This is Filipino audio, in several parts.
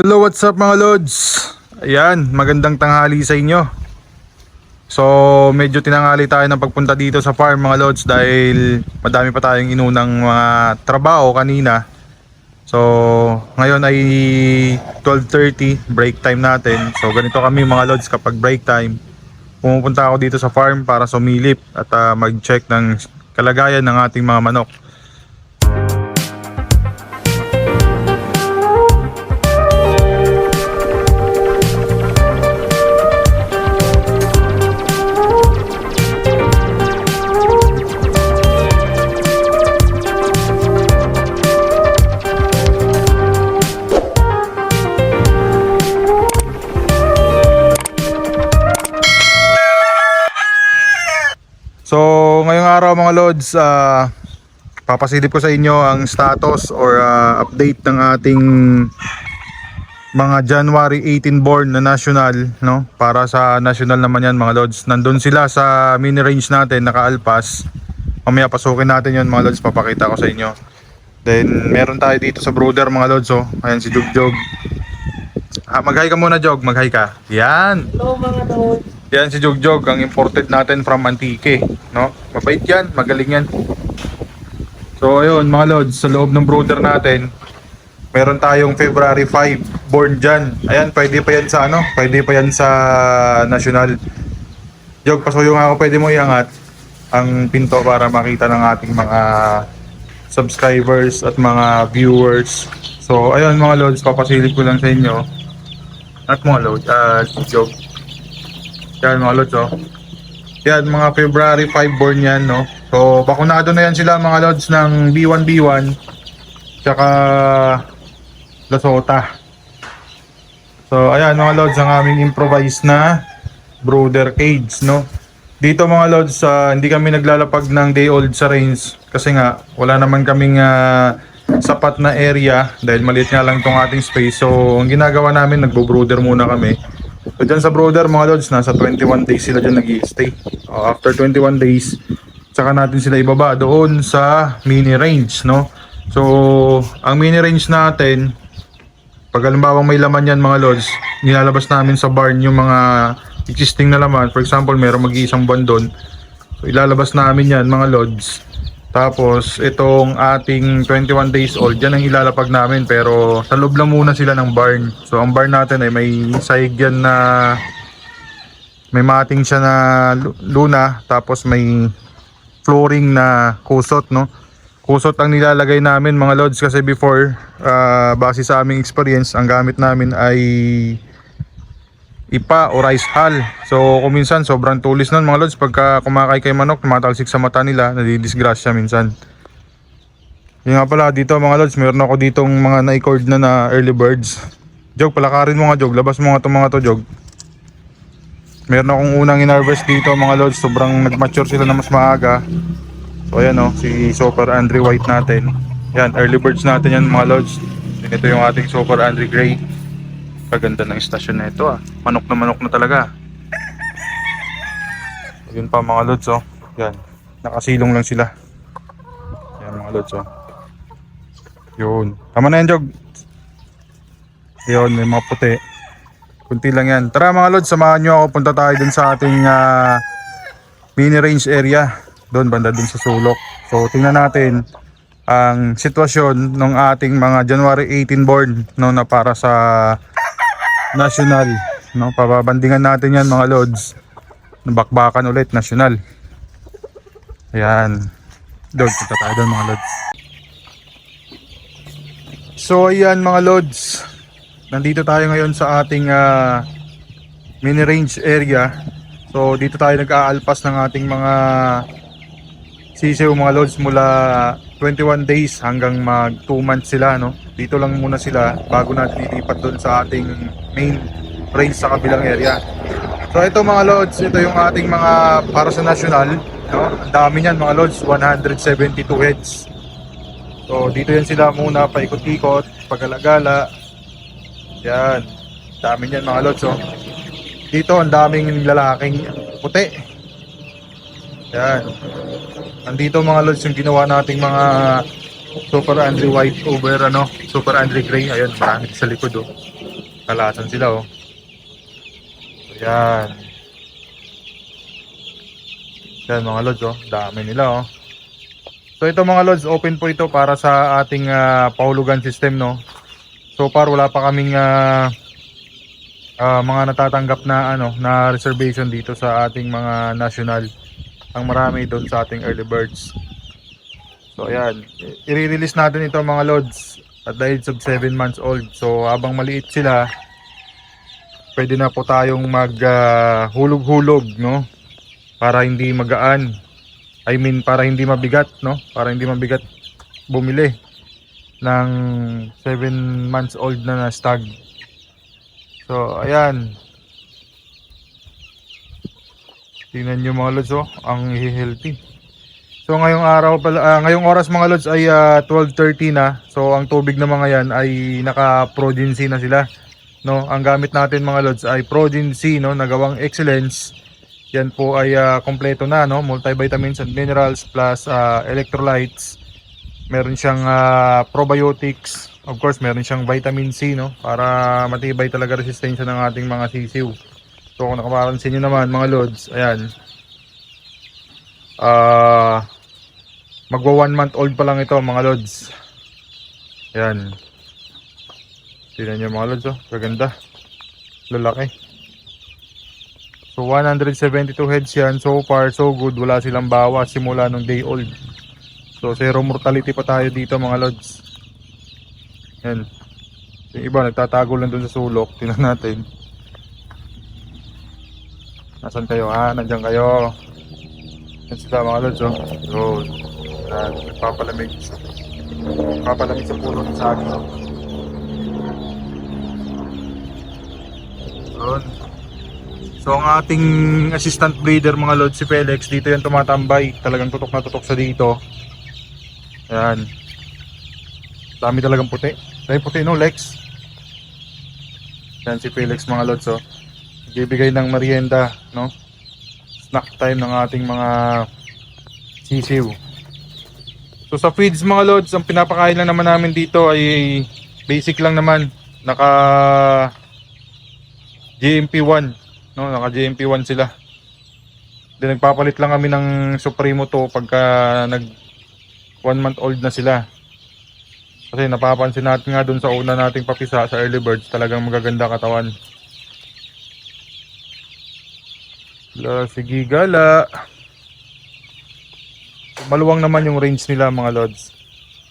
Hello, what's up mga lods? Ayan, magandang tanghali sa inyo. So, medyo tinanghali tayo ng pagpunta dito sa farm mga lods dahil madami pa tayong inunang mga trabaho kanina. So, ngayon ay 12.30, break time natin. So, ganito kami mga lods kapag break time. Pumupunta ako dito sa farm para sumilip at ah, mag-check ng kalagayan ng ating mga manok. So, ngayong araw mga lods, ah papasilip ko sa inyo ang status or ah, update ng ating mga January 18 born na national, no? Para sa national naman yan mga lods. Nandun sila sa mini range natin, nakaalpas. Mamaya pasukin natin yon mga lods, papakita ko sa inyo. Then, meron tayo dito sa brooder mga lods, oh. Ayan si Jugjog. Ah, mag-hi ka muna, Jog. Mag-hi ka. Yan. Hello mga tol. Yan si Jogjog, ang imported natin from Antique, no? Mabait yan, magaling yan. So ayun mga lods, sa loob ng brooder natin, meron tayong February 5 born dyan. Ayan, pwede pa yan sa ano? Pwede pa yan sa national. Jog, pasuyo nga ako, pwede mo iangat ang pinto para makita ng ating mga subscribers at mga viewers. So ayun mga lods, papasilip ko lang sa inyo. At mga lods, ah, Jog. Yan mga lods oh. Yan mga February 5 born yan no. So bakunado na yan sila mga lods ng B1 B1 tsaka Lasota. So ayan mga lods ang aming improvised na brooder cage no. Dito mga lods ah, hindi kami naglalapag ng day old sa range kasi nga wala naman kaming ah, sapat na area dahil maliit nga lang tong ating space. So ang ginagawa namin nagbo-brooder muna kami. So dyan sa brooder mga lods, nasa 21 days sila dyan nag stay after 21 days, tsaka natin sila ibaba doon sa mini range, no? So, ang mini range natin, pag halimbawa may laman yan mga lods, nilalabas namin sa barn yung mga existing na laman. For example, meron mag-iisang buwan doon. So, ilalabas namin yan mga lods. Tapos, itong ating 21 days old, yan ang ilalapag namin. Pero, sa loob lang muna sila ng barn. So, ang barn natin ay may sahig yan na may mating siya na lu- luna. Tapos, may flooring na kusot, no? Kusot ang nilalagay namin mga lods kasi before, ah, base sa aming experience, ang gamit namin ay ipa o rice hull. So kung minsan sobrang tulis nun mga lods pagka kumakay kay manok, tumatalsik sa mata nila, nadidisgrasya minsan. Yung nga pala dito mga lods, meron ako ditong mga na-record na na early birds. Jog, palakarin mo nga Jog, labas mo nga itong mga to Jog. Meron akong unang in-harvest dito mga lods, sobrang nag-mature sila na mas maaga. So ayan o, si Super Andre White natin. Yan, early birds natin yan mga lods. Ito yung ating Super Andre Gray. Kaganda ng istasyon na ito ah. Manok na manok na talaga. Yun pa mga lods oh. Yan. Nakasilong lang sila. Yan mga lods oh. Yun. Tama na yan Jog. Yun, may mga puti. Kunti lang yan. Tara mga lods, samahan nyo ako. Punta tayo dun sa ating ah, mini range area. Doon, banda dun sa sulok. So, tingnan natin ang sitwasyon ng ating mga January 18 born no, na para sa national. No, papabandingan natin yan mga lods. Bakbakan ulit, national. Ayan. Doon, punta tayo doon mga lods. So ayan mga lods. Nandito tayo ngayon sa ating ah, mini range area. So dito tayo nag-aalpas ng ating mga sisiw mga lods mula 21 days hanggang mag 2 months sila no. Dito lang muna sila bago natin ilipat doon sa ating main range sa kabilang area. So ito mga lods, ito yung ating mga para sa national, no? Ang dami niyan mga lods, 172 heads. So dito yan sila muna paikot-ikot, pagalagala. Yan. Dami niyan mga lods oh. Dito ang daming lalaking puti. Yan. Andito mga lods yung ginawa nating mga Super Andre White over ano, Super Andre Gray. Ayun, marami sa likod oh. Kalasan sila oh. Ayan. Yan mga lods oh. Dami nila oh. So ito mga lods, open po ito para sa ating ah, pahulugan system no. So far wala pa kaming ah, ah, mga natatanggap na ano na reservation dito sa ating mga national. Ang marami doon sa ating early birds. So ayan, i-release natin ito mga lods at the age of 7 months old. So habang maliit sila, pwede na po tayong mag ah, hulog-hulog no para hindi magaan. I mean para hindi mabigat no, para hindi mabigat bumili ng 7 months old na na stag. So ayan. Tingnan nyo mga lods oh, ang healthy. So ngayong araw pala, ah, ngayong oras mga lods ay ah, 12:30 na. So ang tubig na mga 'yan ay naka-progency na sila. No, ang gamit natin mga lods ay progency no, nagawang excellence. Yan po ay ah, kompleto na no, multivitamins and minerals plus ah, electrolytes. Meron siyang ah, probiotics. Of course, meron siyang vitamin C no para matibay talaga resistensya ng ating mga sisiw. So kung nakapapansin niyo naman mga lods, ayan. Ah magwa one month old pa lang ito mga lods. Ayan. Tingnan niyo mga lods oh, kaganda. Lalaki. So 172 heads yan. So far so good. Wala silang bawas simula nung day old. So zero mortality pa tayo dito mga lods. Yan. Yung iba nagtatago lang dun sa sulok. Tingnan natin. Nasaan kayo ha? Nandiyan kayo. Yan sila mga lods oh. Good. Yan. Nagpapalamig. Nagpapalamig sa puno ng saging. Yun. So ang ating assistant breeder mga lods si Felix dito yan tumatambay. Talagang tutok na tutok sa dito. Yan. Dami talagang puti. Dami puti no Lex. Yan si Felix mga lods oh. Bibigay ng merienda no. Snack time ng ating mga sisiw. So sa feeds mga lods, ang pinapakain lang naman namin dito ay basic lang naman. Naka GMP1, no? Naka GMP1 sila. Then nagpapalit lang kami ng Supremo to pagka nag one month old na sila. Kasi napapansin natin nga dun sa una nating papisa sa early birds, talagang magaganda katawan. La, sige gala. Maluwang naman yung range nila mga lods.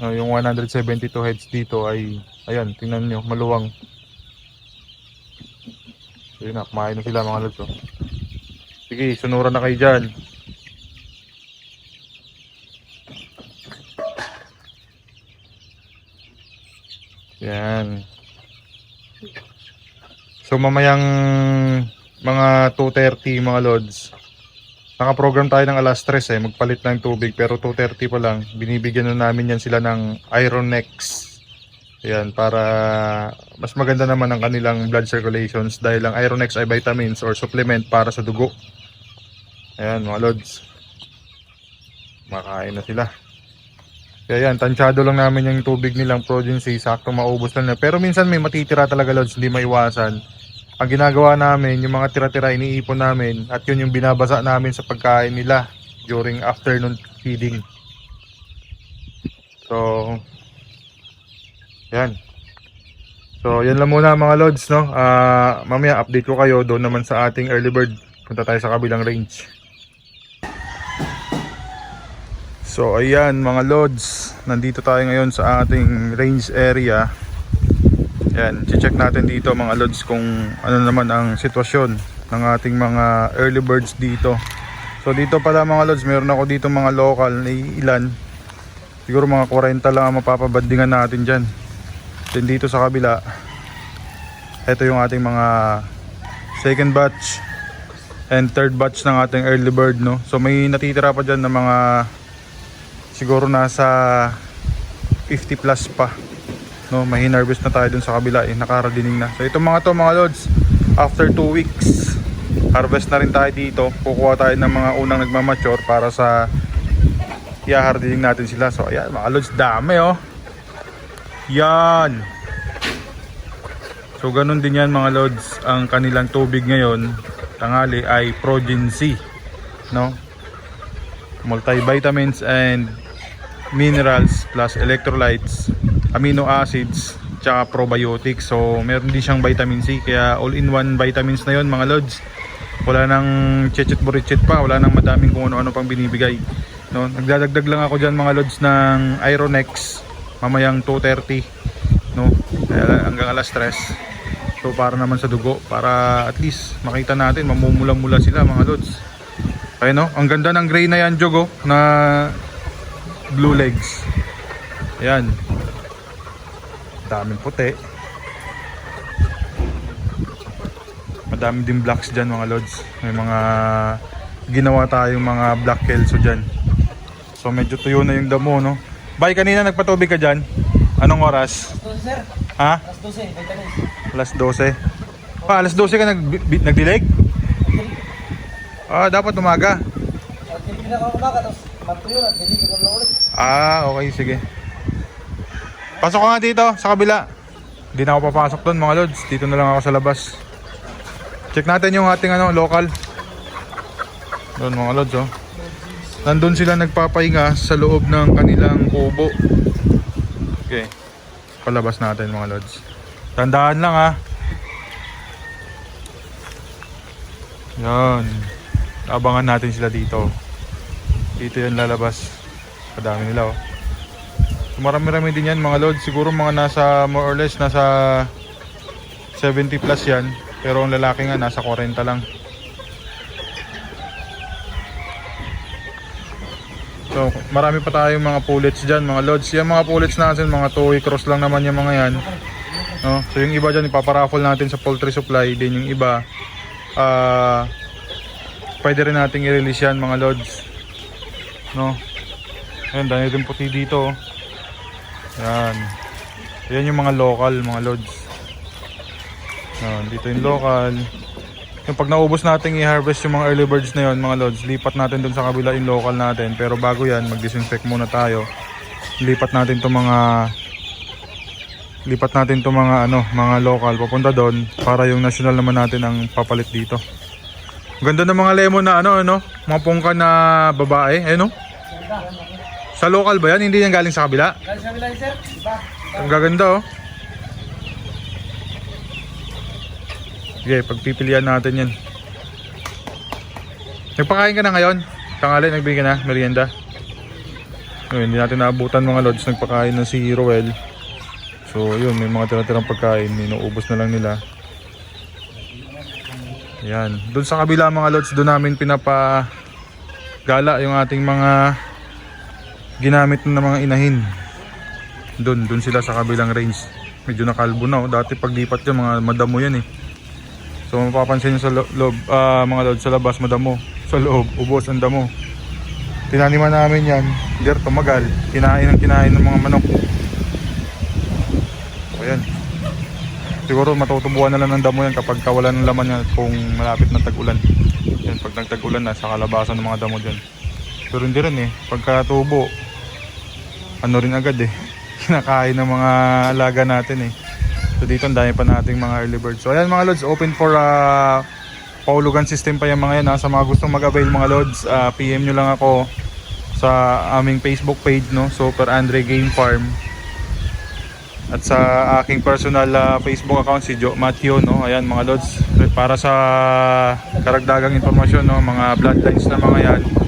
Uh, yung 172 heads dito ay, ayan, tingnan nyo, maluwang. So yun na, kumain na sila mga lods. Oh. Sige, sunuran na kayo dyan. Yan. So mamayang mga 2.30 mga lods. Nakaprogram tayo ng alas 3 eh, magpalit ng tubig pero 2.30 pa lang. Binibigyan na namin yan sila ng Iron Nex. Ayan, para mas maganda naman ang kanilang blood circulations dahil ang Iron Nex ay vitamins or supplement para sa dugo. Ayan mga lods. Makain na sila. Kaya yan, tansyado lang namin yung tubig nilang progency, sakto maubos lang na. Pero minsan may matitira talaga lods, hindi maiwasan. Ang ginagawa namin, yung mga tira-tira iniipon namin at yun yung binabasa namin sa pagkain nila during afternoon feeding. So, yan. So, yan lang muna mga lods, no? Ah, mamaya update ko kayo doon naman sa ating early bird. Punta tayo sa kabilang range. So ayan mga lods, nandito tayo ngayon sa ating range area. Yan, check natin dito mga lods kung ano naman ang sitwasyon ng ating mga early birds dito. So dito pala mga lods, meron ako dito mga local na ilan. Siguro mga 40 lang ang mapapabandingan natin dyan. Then dito sa kabila, ito yung ating mga second batch and third batch ng ating early bird no. So may natitira pa dyan na mga siguro nasa 50 plus pa no may harvest na tayo dun sa kabila eh nakaradining na. So itong mga to mga lods after 2 weeks harvest na rin tayo dito. Kukuha tayo ng mga unang nagmamature para sa i-hardening natin sila. So ayan mga lods dami oh. Yan. So ganun din yan mga lods, ang kanilang tubig ngayon, tangali ay Progency, no? Multivitamins and minerals plus electrolytes, amino acids, tsaka probiotics. So meron din siyang vitamin C, kaya all-in-one vitamins na yon mga lods. Wala nang chechet burichit pa, wala nang madaming kung ano-ano pang binibigay. No, nagdadagdag lang ako diyan mga lods ng Ironex. Mamayang 2:30 no? Hanggang alas 3 so para naman sa dugo. Para at least makita natin mamumula-mula sila mga lods. Ayun no? Ang ganda ng gray na yan jogo na blue legs. Ayan daming puti madami din blacks dyan mga lods may mga ginawa tayong mga black kelso dyan so medyo tuyo na yung damo no Bay, kanina nagpatubig ka dyan anong oras? sir. ha? Alas 12, vitamins. alas 12 pa alas 12 ka nag, nagdilig? ah dapat umaga At hindi na ako umaga, tapos matuyo na, dili ko na ulit. Ah, okay, sige. Pasok ka nga dito, sa kabila. Hindi na ako papasok doon mga lods. Dito na lang ako sa labas. Check natin yung ating ano, local. Doon mga lods, oh. Nandun sila nagpapahinga sa loob ng kanilang kubo. Okay. Palabas natin mga lods. Tandaan lang ha. Yan. Abangan natin sila dito. Dito yan lalabas. Kadami nila oh. So, Marami-rami din yan mga load. Siguro mga nasa more or less nasa 70 plus yan. Pero ang lalaki nga nasa 40 lang. So marami pa tayong mga pullets dyan mga loads. Yung mga pullets natin mga toy cross lang naman yung mga yan. No? So yung iba dyan ipaparaffle natin sa poultry supply. Din yung iba ah pwede rin nating i-release yan mga loads. No? Ayan, dahil din puti dito. oh. Yan. Yan yung mga local, mga loads. Yan, dito yung local. Yung pag naubos natin i-harvest yung mga early birds na yon mga loads, lipat natin dun sa kabila yung local natin. Pero bago yan, mag-disinfect muna tayo. Lipat natin itong mga lipat natin itong mga ano, mga local papunta doon para yung national naman natin ang papalit dito. Ganda ng mga lemon na ano ano, mga pungka na babae, eh? Sa local ba yan? Hindi yan galing sa kabila? Galing sa bilang sir, diba? Ang gaganda oh. Sige, pagpipilian natin yan. Nagpakain ka na ngayon? Tangali, nagbigay ka na, merienda. Ngayon, hindi natin naabutan mga lods, nagpakain na si Roel. So, yun, may mga tira-tirang pagkain, inuubos na lang nila. Yan. Doon sa kabila mga lods, doon namin pinapa gala yung ating mga ginamit na mga inahin. Doon, doon sila sa kabilang range. Medyo nakalbo na. Oh. Dati paglipat yan, mga madamo yan eh. So mapapansin nyo sa lo- loob, ah, mga lods, sa labas madamo. Sa loob, ubos ang damo. Tinaniman namin yan, hindi tumagal. Kinain ang kinain ng mga manok. So ayan. Siguro matutubuan na lang ng damo yan kapag kawalan ng laman yan kung malapit ng tag-ulan. Yan, pag nagtag-ulan na, sa kalabasan ng mga damo dyan. Pero hindi rin eh, pagka tubo, ano rin agad eh. Kinakain ng mga alaga natin eh. So dito ang dami pa nating mga early birds. So ayan mga lods, open for uh, paulugan system pa yung mga yan. Ha? Sa mga gustong mag-avail mga lods, ah, PM nyo lang ako sa aming Facebook page, no? Super Andre Game Farm. At sa aking personal ah, Facebook account si Joe Matthew, no? Ayan mga lods, para sa karagdagang informasyon, no? Mga bloodlines na mga yan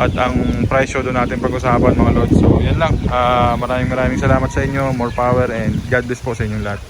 at ang presyo doon natin pag-usapan mga lods. So yan lang. Ah, maraming maraming salamat sa inyo. More power and God bless po sa inyong lahat.